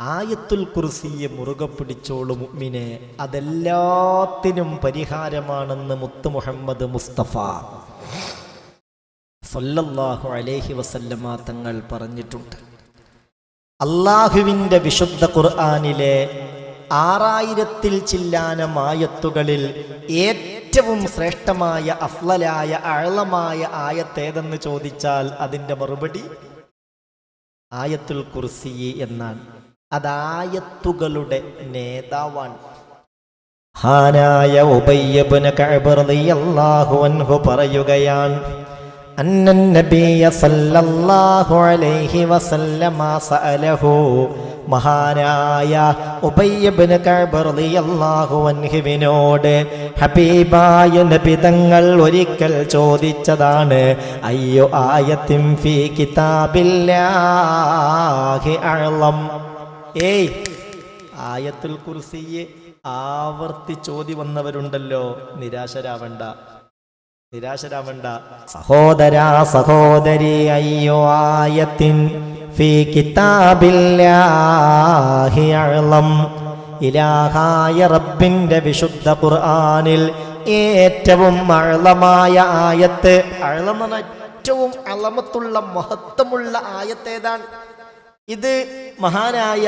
ആയത്തുൽ കുർസിയെ മുറുകെ പിടിച്ചോളൂ മുമ്മിനെ അതെല്ലാത്തിനും പരിഹാരമാണെന്ന് മുത്ത് മുഹമ്മദ് മുസ്തഫ. സൊല്ലാഹു അലേഹി വസല്ലമ തങ്ങൾ പറഞ്ഞിട്ടുണ്ട്. അള്ളാഹുവിന്റെ വിശുദ്ധ ഖുർആാനിലെ ആറായിരത്തിൽ ചില്ലാനം ആയത്തുകളിൽ ഏറ്റവും ശ്രേഷ്ഠമായ അഫ്ലലായ അഴലമായ ആയത്തേതെന്ന് ചോദിച്ചാൽ അതിന്റെ മറുപടി ആയത്തുൽ കുർസി എന്നാണ്. അതായത്തുകളുടെ നേതാവാണ്. ഹാനായ ഉബയ്യബുന കഅബ് റളിയല്ലാഹു അൻഹു പറയുകയാണ് അന്ന നബിയ സല്ലല്ലാഹു അലൈഹി വസല്ലമ സഅലഹു മഹാനായ അൻഹുവിനോട് ഹബീബായ നബി തങ്ങൾ ഒരിക്കൽ ചോദിച്ചതാണ് അയ്യോ ആയത്തിൻ ഫീ കിതാബില്ലാഹി അഅളം ഏയ് ആയത്തുൽ കുർസിയെ ആവർത്തി ചോദി വന്നവരുണ്ടല്ലോ നിരാശരാവണ്ട. നിരാശരാവണ്ട. സഹോദര സഹോദരി അയ്യോ ആയത്തിൻ ഫീ കിതാബില്ലാഹി ഇലാഹായ റബ്ബിന്റെ വിശുദ്ധ ഖുർആനിൽ ഏറ്റവും അഴലമായ ആയത്ത് അഴലം ഏറ്റവും അളമത്തുള്ള മഹത്വമുള്ള ആയത്ത് ഏതാണ്? ഇത് മഹാനായ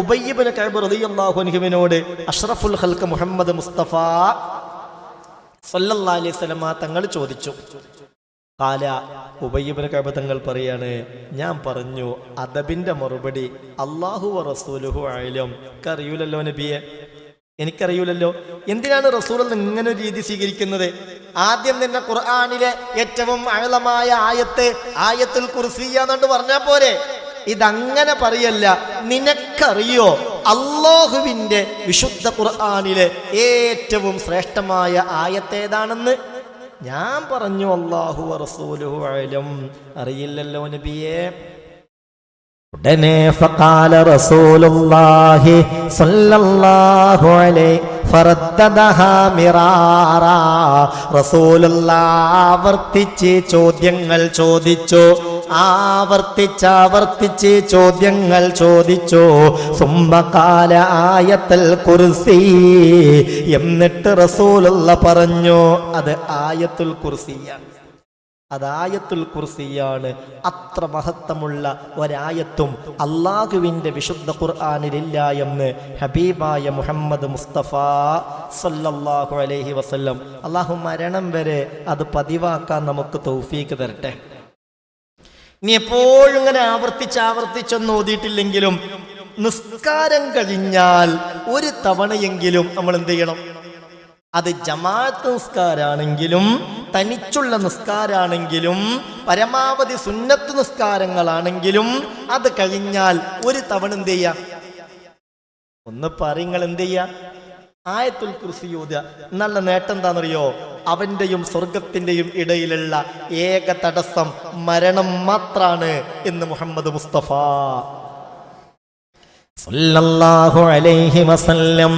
ഉബയ്യബിന് കഅബ് റളിയല്ലാഹു അൻഹുവിനോട് അഷ്റഫുൽ ഹൽക്ക് മുഹമ്മദ് മുസ്തഫ സല്ലല്ലാ അലൈഹി സ്വലമ തങ്ങൾ ചോദിച്ചു. കാല ഉബയ്യബിന് കഅബ് തങ്ങൾ പറയാണ് ഞാൻ പറഞ്ഞു അദബിന്റെ മറുപടി അള്ളാഹു റസൂലുഹു ആയാലും അറിയൂലല്ലോ നബിയെ. എനിക്കറിയൂലല്ലോ. എന്തിനാണ് റസൂൽ ഇങ്ങനെ ഒരു രീതി സ്വീകരിക്കുന്നത്? ആദ്യം തന്നെ ഖുർആാനിലെ ഏറ്റവും അകലമായ ആയത്ത് ആയത്തിൽ കുർസിയ എന്നുകൊണ്ട് പറഞ്ഞാൽ പോരെ. ഇതങ്ങനെ പറയല്ല. നിനക്കറിയോ? അള്ളാഹുവിന്റെ വിശുദ്ധ ഖുർആാനിലെ ഏറ്റവും ശ്രേഷ്ഠമായ ആയത്തേതാണെന്ന്? ഞാൻ പറഞ്ഞു അള്ളാഹു റസൂലുഹു അറിയില്ലല്ലോ നബിയേ. ഉടനെ ഫഖാല റസൂലുള്ളാഹി സ്വല്ലല്ലാഹു അലൈഹി റസൂലുള്ളാഹ് ആവർത്തിച്ച് ചോദ്യങ്ങൾ ചോദിച്ചു. ആവർത്തിച്ചാവർത്തിച്ച് ചോദ്യങ്ങൾ ചോദിച്ചു. സുമ്മകാല ആയത്തൽ കുർസി. എന്നിട്ട് റസൂലുള്ള പറഞ്ഞു അത് ആയത്തുൽ കുർസിയാണ്. അതായത്തുൽ കുർസിയാണ്. അത്ര മഹത്വമുള്ള ഒരായത്തും അള്ളാഹുവിന്റെ വിശുദ്ധ ഖുർആാനിലില്ല എന്ന് ഹബീബായ മുഹമ്മദ് മുസ്തഫ സല്ലല്ലാഹു അലൈഹി വസല്ലം. അള്ളാഹു മരണം വരെ അത് പതിവാക്കാൻ നമുക്ക് തൗഫീക്ക് തരട്ടെ. ഇനി എപ്പോഴും ഇങ്ങനെ ആവർത്തിച്ച് ആവർത്തിച്ചൊന്നും ഓതിയിട്ടില്ലെങ്കിലും നിസ്കാരം കഴിഞ്ഞാൽ ഒരു തവണയെങ്കിലും നമ്മൾ എന്ത് ചെയ്യണം? അത് ജമാഅത്ത് നിസ്കാരാണെങ്കിലും തനിച്ചുള്ള നിസ്കാരാണെങ്കിലും പരമാവധി സുന്നത്ത് നിസ്കാരങ്ങളാണെങ്കിലും അത് കഴിഞ്ഞാൽ ഒരു തവണ എന്ത് ചെയ്യാം ഒന്ന് പറയുങ്ങൾ എന്ത് ചെയ്യാ ആയത്തുൽ കുർസി നല്ല നേട്ടം എന്താണെന്നറിയോ? അവന്റെയും സ്വർഗത്തിന്റെയും ഇടയിലുള്ള ഏക തടസ്സം മരണം മാത്രാണ് എന്ന് മുഹമ്മദ് മുസ്തഫ. സല്ലല്ലാഹു അലൈഹി വസല്ലം.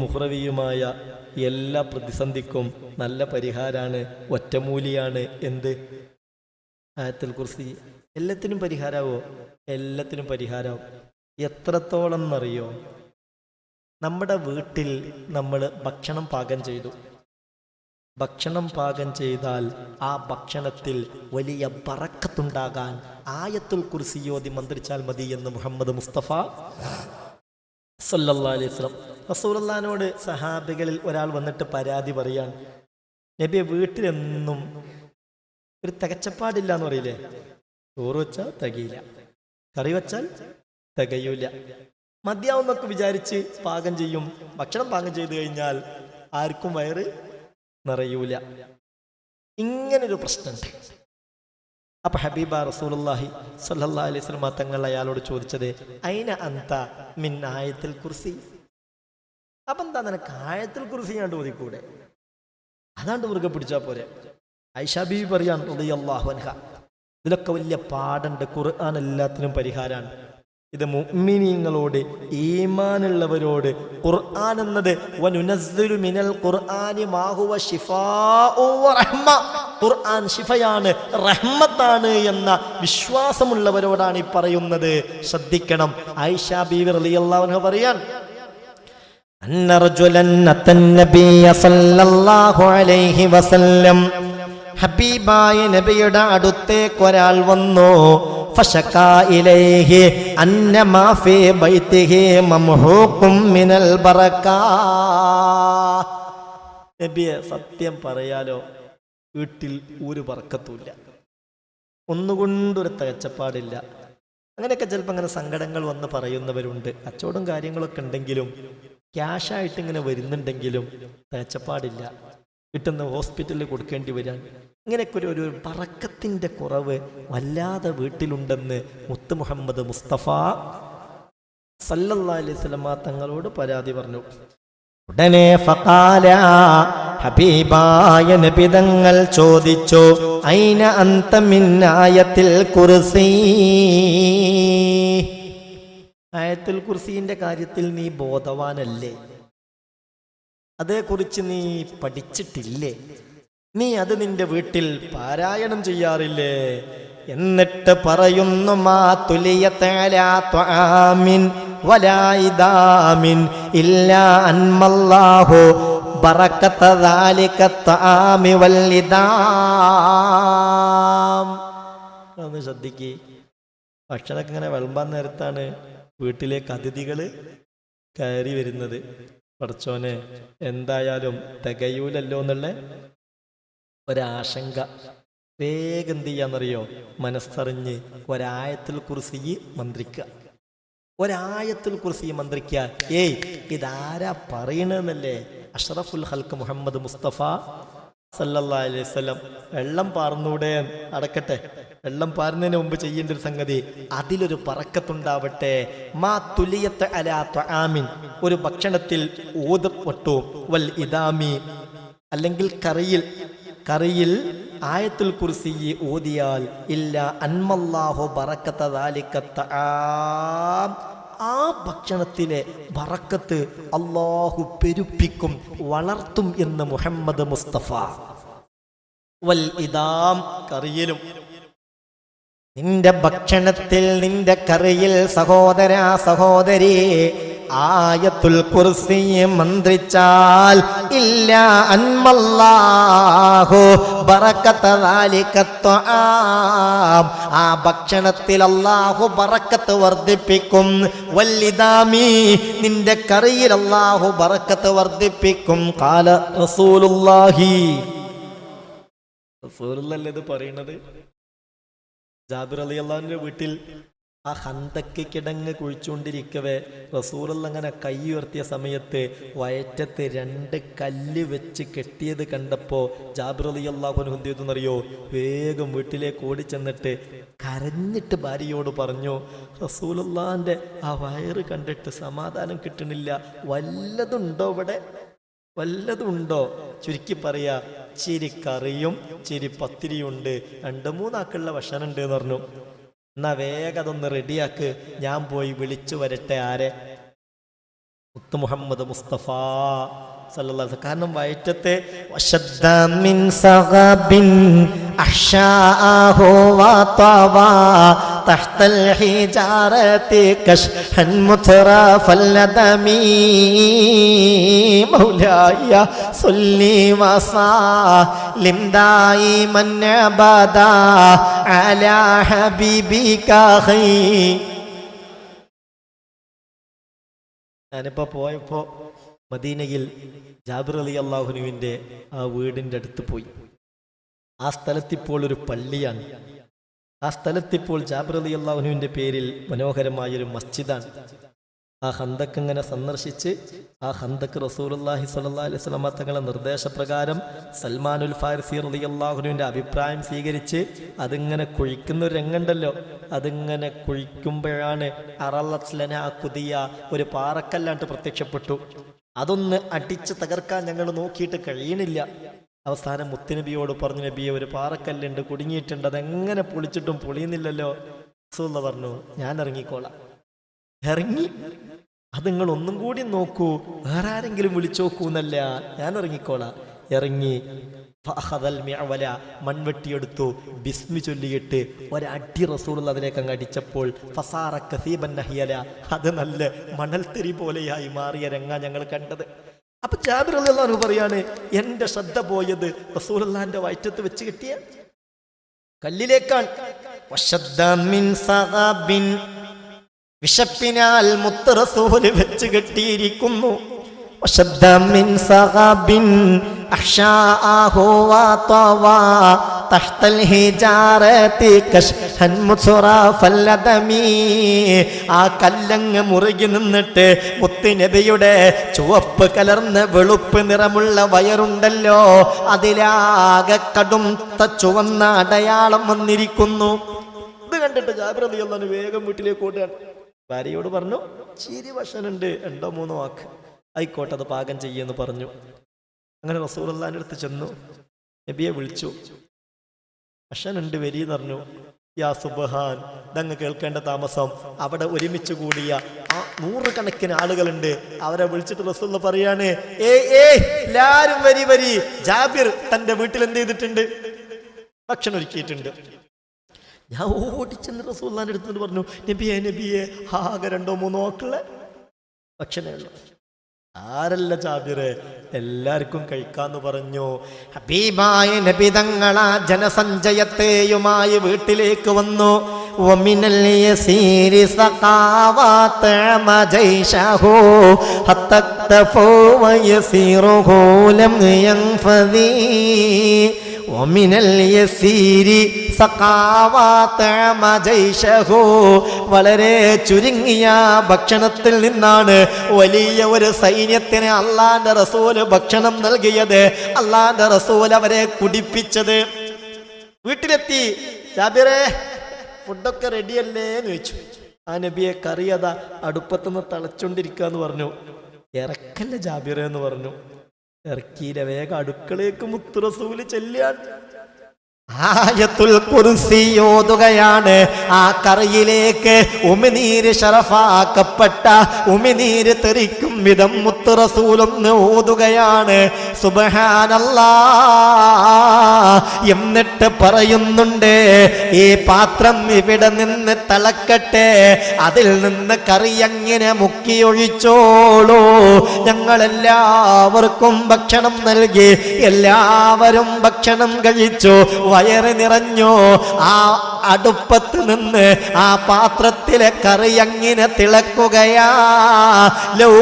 മുഹ്റവിയുമായ എല്ലാ പ്രതിസന്ധിക്കും നല്ല പരിഹാരാണ് ഒറ്റമൂലിയാണ്. എന്ത്? ആയത്തുൽ കുർസി. എല്ലാത്തിനും പരിഹാരാവോ? എല്ലാത്തിനും പരിഹാരാവും. എത്രത്തോളം എന്നറിയോ? നമ്മുടെ വീട്ടിൽ നമ്മൾ ഭക്ഷണം പാകം ചെയ്തു. ഭക്ഷണം പാകം ചെയ്താൽ ആ ഭക്ഷണത്തിൽ വലിയ പറക്കത്തുണ്ടാകാൻ ആയത്തുൽ കുർസിയോതി മന്ത്രിച്ചാൽ മതി എന്ന് മുഹമ്മദ് മുസ്തഫ സല്ലല്ലാഹു അലൈഹി വസല്ലം. റസൂലുള്ളാഹിനോട് സഹാബികളിൽ ഒരാൾ വന്നിട്ട് പരാതി പറയാൻ നബിയെ വീട്ടിലെന്നും ഒരു തികച്ചപ്പാടില്ല എന്ന് പറയില്ലേ? ചോറ് വെച്ചാൽ തികയില്ല കറി വെച്ചാൽ തികയൂല മതിയാവുന്നൊക്കെ വിചാരിച്ച് പാകം ചെയ്യും. ഭക്ഷണം പാകം ചെയ്തു കഴിഞ്ഞാൽ ആർക്കും വയറ് നിറയൂല. ഇങ്ങനൊരു പ്രശ്നമുണ്ട്. അപ്പൊ ഹബീബ റസൂലി സല്ലാ അലൈഹി വസല്ലം തങ്ങൾ അയാളോട് ചോദിച്ചത് അയിന അന്ത മിൻ ആയത്തിൽ കുർസി? അപ്പൊ എന്താ നിനക്ക് ആയത്തിൽ കുർസി ഞാൻ ഓതിക്കൂടെ അതാണ്ട് മുറുകെ പിടിച്ചാ പോരെ. ഐഷ ബിബി പറയാൻ അൻഹ. ഇതിലൊക്കെ വലിയ പാടുണ്ട് ഖുർആൻ എല്ലാത്തിനും പരിഹാരമാണ് ഇത് മുഅ്മിനീങ്ങളോട് ഈമാനുള്ളവരോട് ഖുർആൻ എന്നത് നുനസ്സിലു മിനൽ ഖുർആനി മാഹുവ ശിഫാഉ റഹ്മ. ഖുർആൻ ശിഫയാണ് റഹ്മത്താണ് എന്ന വിശ്വാസമുള്ളവരോടാണ് ഈ പറയുന്നത്. ശ്രദ്ധിക്കണം. ആയിഷ ബിവി റളിയല്ലാഹു പറയാൻ അന്ന റജുലൻ അത്തൻ നബിയ സല്ലല്ലാഹു അലൈഹി വസല്ലം. ഹബീബായ നബിയുടെ അടുത്തേക്ക് ഒരാൾ വന്നു. നബിയെ സത്യം പറയാലോ വീട്ടിൽ ഒരു പറക്കത്തുമില്ല ഒന്നുകൊണ്ടൊരു തകച്ചപ്പാടില്ല. അങ്ങനെയൊക്കെ ചിലപ്പോൾ അങ്ങനെ സങ്കടങ്ങൾ വന്ന് പറയുന്നവരുണ്ട്. കച്ചവടം കാര്യങ്ങളൊക്കെ ഉണ്ടെങ്കിലും ക്യാഷായിട്ട് ഇങ്ങനെ വരുന്നുണ്ടെങ്കിലും തികച്ചപ്പാടില്ല. കിട്ടുന്ന ഹോസ്പിറ്റലിൽ കൊടുക്കേണ്ടി വരാൻ. ഇങ്ങനെയൊക്കെ ഒരു ഒരു പറക്കത്തിന്റെ കുറവ് വല്ലാതെ വീട്ടിലുണ്ടെന്ന് മുത്ത് മുഹമ്മദ് മുസ്തഫ സല്ലല്ലാ അലൈഹി വസല്ലമ തങ്ങളോട് പരാതി പറഞ്ഞു. ഉടനെ ഫഖാല ഹബീബായ നബിതങ്ങൾ ചോദിച്ചു ഐന അന്ത മിന്നായത്തിൽ ആയത്തിൽ കുർസി? ആയത്തുൽ കുർസിന്റെ കാര്യത്തിൽ നീ ബോധവാനല്ലേ? അതേക്കുറിച്ച് നീ പഠിച്ചിട്ടില്ലേ? നീ അത് നിന്റെ വീട്ടിൽ പാരായണം ചെയ്യാറില്ലേ? എന്നിട്ട് പറയുന്നു മാ തുലിയത്തലാമിൻ വലായിദാമിൻ ഇല്ലാ അൻമല്ലാഹു ബറക്കത്ത ദാലിക തആമി വല്ലിദാം. ഒന്ന് ശ്രദ്ധിക്കേ. ഭക്ഷണമൊക്കെ ഇങ്ങനെ വിളമ്പാൻ നേരത്താണ് വീട്ടിലേക്ക് അതിഥികൾ കയറി വരുന്നത്. പഠിച്ചോനെ എന്തായാലും തികയൂലല്ലോ എന്നുള്ള ഒരാശങ്ക. വേഗം എന്ത് ചെയ്യാന്നറിയോ? മനസ്സറിഞ്ഞ് ഒരായത്തിൽ കുറിച്ച് മന്ത്രിക്കുക. ഒരായത്തിൽ കുറിച്ച് മന്ത്രിക്കുക. ഏയ് ഇതാരാ പറയണെന്നല്ലേ അഷറഫുൽ ഹൽക്ക് മുഹമ്മദ് മുസ്തഫ സല്ലല്ലാ അലൈഹി വസല്ലം. വെള്ളം പാർന്നൂടെ അടക്കട്ടെ. വെള്ളം പാരുന്നതിന് മുമ്പ് ചെയ്യേണ്ട ഒരു സംഗതി അതിലൊരു പറക്കത്തുണ്ടാവട്ടെ. മാ തുലിയത്ത് അലാത്ത ആമിൻ ഒരു ഭക്ഷണത്തിൽ ഊതപ്പെട്ടു വൽ ഇദാമി. അല്ലെങ്കിൽ കറിയിൽ കറിയിൽ ആയത്തുൽ കുർസി ഓതിയാൽ ഇല്ല അൻമല്ലാഹോ ബറക്കത്ത ദാലിക തആം ആ ഭക്ഷണത്തിലെ ബറക്കത്ത് അള്ളാഹു പെരുപ്പിക്കും വളർത്തും എന്ന് മുഹമ്മദ് മുസ്തഫ. വൽ ഇദാം. കറിയിലും നിന്റെ ഭക്ഷണത്തിൽ നിന്റെ കറിയിൽ സഹോദര സഹോദരി ആയത്തുൽ കുർസി മന്ത്രിച്ചാൽ ഇല്ല അൻമല്ലാഹു ബറക്കത്ത ദാലിക ത്വആം. ആ ഭക്ഷണത്തിൽ അല്ലാഹു ബറക്കത്ത് വർദ്ധിപ്പിക്കും. വല്ലിദാമി നിന്റെ കറിയിൽ അല്ലാഹു ബറക്കത്ത് വർദ്ധിപ്പിക്കും. കാല റസൂലുള്ളാഹി. റസൂലുള്ളല്ലേ ഇത് പറയുന്നത്? ജാബിർ അലി അള്ളാഹുവിന്റെ വീട്ടിൽ ആ ഹന്തക്ക് കിടങ്ങ് കുഴിച്ചുകൊണ്ടിരിക്കവേ റസൂലുള്ള അങ്ങനെ കൈ ഉയർത്തിയ സമയത്ത് വയറ്റത്ത് രണ്ട് കല്ല് വെച്ച് കെട്ടിയത് കണ്ടപ്പോൾ ജാബിർ അലി അള്ളാഹുനു എന്ത് വേഗം വീട്ടിലേക്ക് ഓടിച്ചെന്നിട്ട് കരഞ്ഞിട്ട് ഭാര്യയോട് പറഞ്ഞു റസൂലുള്ളാന്റെ ആ വയറ് കണ്ടിട്ട് സമാധാനം കിട്ടണില്ല വല്ലതുണ്ടോ ഇവിടെ? വല്ലതുണ്ടോ ചുരുക്കി പറയാ ചിരി കറിയും ചിരി പത്തിരിയും ഉണ്ട് രണ്ട് മൂന്നാക്കുള്ള ഭക്ഷണം ഉണ്ട് എന്ന് പറഞ്ഞു. എന്നാ വേഗം അതൊന്ന് റെഡിയാക്ക്. ഞാൻ പോയി വിളിച്ചു വരട്ടെ ആരെ? മുത്ത് മുഹമ്മദ് മുസ്തഫ. കാരണം വയറ്റത്തെ മിൻ സഗബിൻ തഹ്തൽ ഹിജാറതി കശ്ഹൻ മുത്റഫൽ ലദമി മൗലായ സല്ലി വസല്ലിം دائما അബദാ على ഹബീബിക ഖൈർ ഞാനിപ്പോൾ പോയപ്പോൾ മദീനയിൽ ജാബിർ അലി അള്ളാഹുനുവിന്റെ ആ വീടിന്റെ അടുത്ത് പോയി. ആ സ്ഥലത്തിപ്പോൾ ഒരു പള്ളിയാണ്. ആ സ്ഥലത്തിപ്പോൾ ജാബിർ അലി അള്ളാഹുനുവിന്റെ പേരിൽ മനോഹരമായൊരു മസ്ജിദാണ്. ആ ഹന്തക്ക് ഇങ്ങനെ സന്ദർശിച്ച് ആ ഹന്തക്ക് റസൂലുള്ളാഹി സ്വല്ലല്ലാഹി അലൈഹി വസല്ലമ തങ്ങളുടെ നിർദ്ദേശപ്രകാരം സൽമാനുൽ ഫാരിസി റലി റളിയല്ലാഹുവിന്റെ അഭിപ്രായം സ്വീകരിച്ച് അതിങ്ങനെ കുഴിക്കുന്ന ഒരു രംഗമുണ്ടല്ലോ. അതിങ്ങനെ കുഴിക്കുമ്പോഴാണ് അറലസ്ലന ആ കുതിയ ഒരു പാറക്കല്ലാണ്ട് പ്രത്യക്ഷപ്പെട്ടു. അതൊന്ന് അടിച്ച് തകർക്കാൻ ഞങ്ങൾ നോക്കിയിട്ട് കഴിയണില്ല. അവസാനം മുത്തുനബിയോട് പറഞ്ഞു നബിയെ ഒരു പാറക്കല്ലുണ്ട് കുടുങ്ങിയിട്ടുണ്ട് അതെങ്ങനെ പൊളിച്ചിട്ടും പൊളിയുന്നില്ലല്ലോ? റസൂലുള്ള പറഞ്ഞു ഞാൻ ഇറങ്ങിക്കോളാം. ഇറങ്ങി? അത് നിങ്ങൾ ഒന്നും കൂടി നോക്കൂ വേറെ ആരെങ്കിലും വിളിച്ചു നോക്കൂന്നല്ല ഞാൻ ഇറങ്ങിക്കോളാം. ഇറങ്ങി മിഅവല മൺവെട്ടിയെടുത്തു ബിസ്മി ചൊല്ലിയിട്ട് ഒരടി റസൂൾ അതിലേക്ക് അങ്ങ് അടിച്ചപ്പോൾ ഫസാറ കസീബൻ നഹിയല. അത് നല്ല മണൽത്തിരി പോലെയായി മാറിയ രംഗ ഞങ്ങൾ കണ്ടത്. അപ്പൊ ജാബിർ അള്ളാഹു പറയാണ് എന്റെ ശ്രദ്ധ പോയത് റസൂലുള്ളാന്റെ വയറ്റത്ത് വെച്ച് കിട്ടിയ കല്ലിലേക്കാണ്. വിശപ്പിനാൽ മുത്ത് റസൂൽ വെച്ച് കെട്ടിയിരിക്കുന്നു. ആ കല്ലങ്ങ് മുറുകി നിന്നിട്ട് മുത്തിനബിയുടെ ചുവപ്പ് കലർന്ന് വെളുപ്പ് നിറമുള്ള വയറുണ്ടല്ലോ. അതിലാകെ കടും ചുവന്ന അടയാളം വന്നിരിക്കുന്നു. ഇത് കണ്ടിട്ട് അലി വേഗം വീട്ടിലേക്ക് ഓടുകയാണ്. ഭാര്യയോട് പറഞ്ഞു ചിരി വശനുണ്ട് രണ്ടോ മൂന്നോ വാക്ക്. ആയിക്കോട്ടെ അത് പാകം ചെയ്യുമെന്ന് പറഞ്ഞു. അങ്ങനെ റസൂൽ അടുത്ത് ചെന്നു. നബിയെ വിളിച്ചു. അഷനുണ്ട് വരി എന്ന് പറഞ്ഞു യാ സുബഹാൻ ഇതങ്ങ് കേൾക്കേണ്ട താമസം. അവിടെ ഒരുമിച്ച് കൂടിയ ആ നൂറുകണക്കിന് ആളുകളുണ്ട്. അവരെ വിളിച്ചിട്ട് റസൂൽ പറയാണ് ഏ ഏ എല്ലാരും വരി വരി. ജാബിർ തന്റെ വീട്ടിൽ എന്ത് ചെയ്തിട്ടുണ്ട്? ഭക്ഷണം ഒരുക്കിയിട്ടുണ്ട്. ഞാൻ ഓടിച്ചെന്ന് റസൂല്ലാന്റെ അടുത്ത് പറഞ്ഞു നബിയെ നബിയെ ആകെ രണ്ടോ മൂന്നോ മക്കളെ? ഭക്ഷണമേ ഉള്ളൂ. ആരല്ല ചാബിറ് എല്ലാവർക്കും കഴിക്കാന്ന് പറഞ്ഞു. ഹബീബായ നബിതങ്ങളാ ജനസഞ്ചയത്തെയുമായി വീട്ടിലേക്ക് വന്നു. ഒമിനല്ലേ اليسير سقاوى طعم جيشه حتى اكتفوا ويسيره لم ينفذي ومن اليسير سقاوى طعم جيشه വളരെ ചുരുങ്ങിയ ഭക്ഷണത്തിൽ നിന്നാണ് വലിയ ഒരു സൈന്യത്തിന് അള്ളാന്റെ റസൂല് ഭക്ഷണം നൽകിയത് അള്ളാന്റെ റസൂൽ അവരെ കുടിപ്പിച്ചത് വീട്ടിലെത്തി ജാബിറെ ഫുഡൊക്കെ റെഡിയല്ലേ എന്ന് ചോദിച്ചു ആ നബിയെ കറിയത അടുപ്പത്തുനിന്ന് തളച്ചോണ്ടിരിക്കുക എന്ന് പറഞ്ഞു ഇറക്കല്ല ജാബിറെ എന്ന് പറഞ്ഞു ഇറക്കിയില്ല വേഗം അടുക്കളേക്ക് മുത്തുറസൂൽ ചെല്ലിയാൻ ആയത്തുൽ കുർസി ഓതുകയാണ്. ആ കറിയിലേക്ക് ഉമിനീര് ഷറഫാക്കപ്പെട്ട ഉമിനീര് തെറിക്കും വിധം മുത്തുറസൂലൊന്ന് ഓതുകയാണ്. സുബഹാനല്ല. എന്നിട്ട് പറയുന്നുണ്ട് ഈ പാത്രം ഇവിടെ നിന്ന് തിളക്കട്ടെ അതിൽ നിന്ന് കറി എങ്ങനെ മുക്കിയൊഴിച്ചോളൂ? ഞങ്ങളെല്ലാവർക്കും ഭക്ഷണം നൽകി എല്ലാവരും ഭക്ഷണം കഴിച്ചു. വയറ് നിറഞ്ഞു. ആ അടുപ്പത്ത് നിന്ന് ആ പാത്രത്തിലെ കറി അങ്ങനെ തിളക്കുകയാ? ലൗ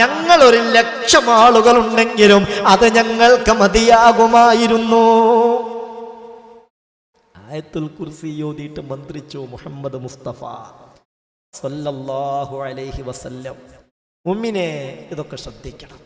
ഞങ്ങൾ ഒരു ലക്ഷം ആളുകൾ ഉണ്ടെങ്കിലും അത് ഞങ്ങൾക്ക് മതിയാകുമായിരുന്നു. ആയത്തുൽ കുർസി ഓതിയിട്ട് മന്ത്രിച്ചു മുഹമ്മദ് മുസ്തഫ സല്ലല്ലാഹു അലൈഹി വസല്ലം. മുമ്മിനെ ഇതൊക്കെ ശ്രദ്ധിക്കണം.